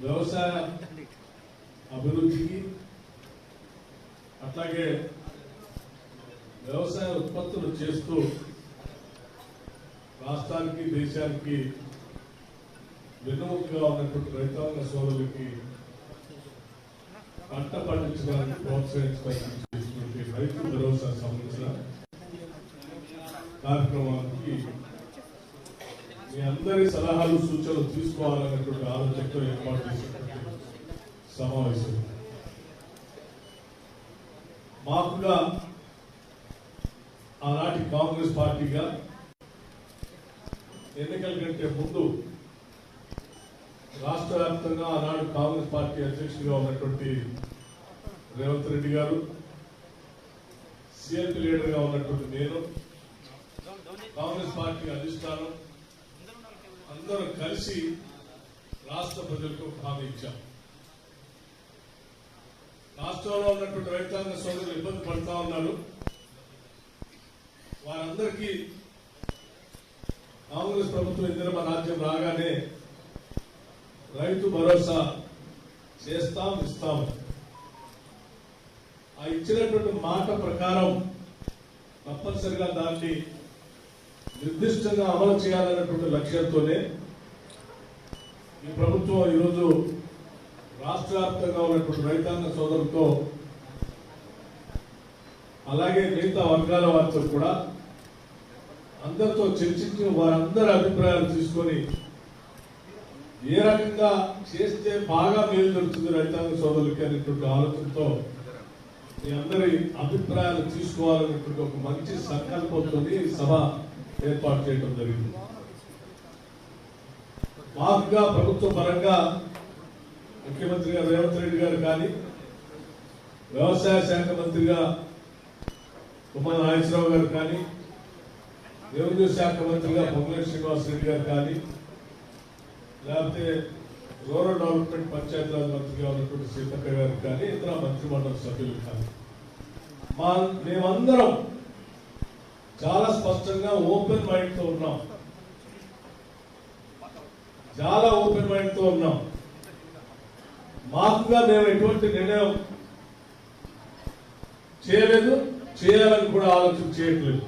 వ్యవసాయ అభివృద్ధికి అట్లాగే వ్యవసాయ ఉత్పత్తులు చేస్తూ రాష్ట్రానికి దేశానికి వెన్నుముకగా ఉన్నటువంటి రైతాంగ సోదరులకి పంట పండించడానికి ప్రోత్సహించడానికి చేసినటువంటి రైతు భరోసా సంబంధించిన కార్యక్రమానికి మీ అందరి సలహాలు సూచనలు తీసుకోవాలన్నటువంటి ఆలోచనతో ఏర్పాటు చేసినటువంటి సమావేశం. మాకుగా ఆనాటి కాంగ్రెస్ పార్టీగా ఎన్నికల కంటే ముందు రాష్ట్ర వ్యాప్తంగా ఆనాడు కాంగ్రెస్ పార్టీ అధ్యక్షుడిగా ఉన్నటువంటి రేవంత్ రెడ్డి గారు సిఎల్పి లీడర్గా ఉన్నటువంటి నేను కాంగ్రెస్ పార్టీ అధిష్టానం అందరూ కలిసి రాష్ట్ర ప్రజలకు భావించాం హామీ ఇచ్చాం. రాష్ట్రంలో ఉన్నటువంటి రైతాంగ సోదరులు ఇబ్బంది పడతా ఉన్నారు. వారందరికీ కాంగ్రెస్ ప్రభుత్వం ఇందిరమ రాజ్యం రాగానే రైతు భరోసా చేస్తాం ఇస్తాం. ఆ ఇచ్చినటువంటి మాట ప్రకారం తప్పనిసరిగా దాన్ని నిర్దిష్టంగా అమలు చేయాలన్నటువంటి లక్ష్యంతోనే ఈ ప్రభుత్వం ఈరోజు రాష్ట్ర వ్యాప్తంగా ఉన్నటువంటి రైతాంగ సోదరులతో అలాగే మిగతా వర్గాల వారితో కూడా అందరితో చర్చించి వారందరి అభిప్రాయాలు తీసుకొని ఏ రకంగా చేస్తే బాగా మేలు జరుగుతుంది రైతాంగ సోదరులకి అనేటువంటి ఆలోచనతో మీ అందరి అభిప్రాయాలు తీసుకోవాలనేటువంటి ఒక మంచి సంకల్పంతో ఈ సభ ఏర్పాటు చేయడం జరిగింది. మాకుగా ప్రభుత్వ పరంగా ముఖ్యమంత్రి గారు రేవంత్ రెడ్డి గారు కానీ వ్యవసాయ శాఖ మంత్రిగా ఉమా నాగేశ్వరరావు గారు కానీ రెవెన్యూ శాఖ మంత్రిగా పొంగులేటి శ్రీనివాస్ రెడ్డి గారు కానీ లేకపోతే రూరల్ డెవలప్మెంట్ పంచాయతీరాజ్ మంత్రిగా ఉన్నటువంటి సీతక్క గారు కానీ ఇతర మంత్రిమండలి సభ్యులు కానీ మా మేమందరం చాలా స్పష్టంగా ఓపెన్ మైండ్తో ఉన్నాం. చాలా ఓపెన్ మైండ్తో ఉన్నాం. మాకుగా మేము ఎటువంటి నిర్ణయం చేయలేదు చేయాలని కూడా ఆలోచన చేయట్లేదు.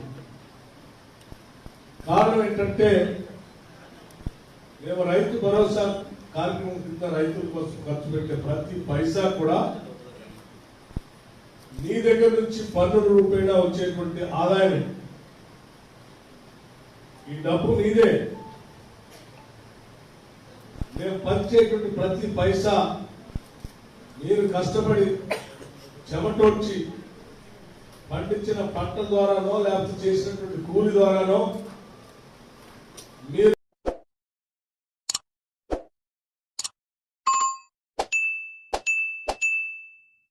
కారణం ఏంటంటే మేము రైతు భరోసా కార్యక్రమం కింద రైతుల కోసం ఖర్చు పెట్టే ప్రతి పైసా కూడా నీ దగ్గర నుంచి పన్నుల రూపేణా వచ్చేటువంటి ఆదాయం ఈ డబ్బు నీదే. మేము పంచేటువంటి ప్రతి పైసా మీరు కష్టపడి చెమటోడ్చి పండించిన పంట ద్వారానో లేకపోతే చేసినటువంటి కూలి ద్వారానో మీరు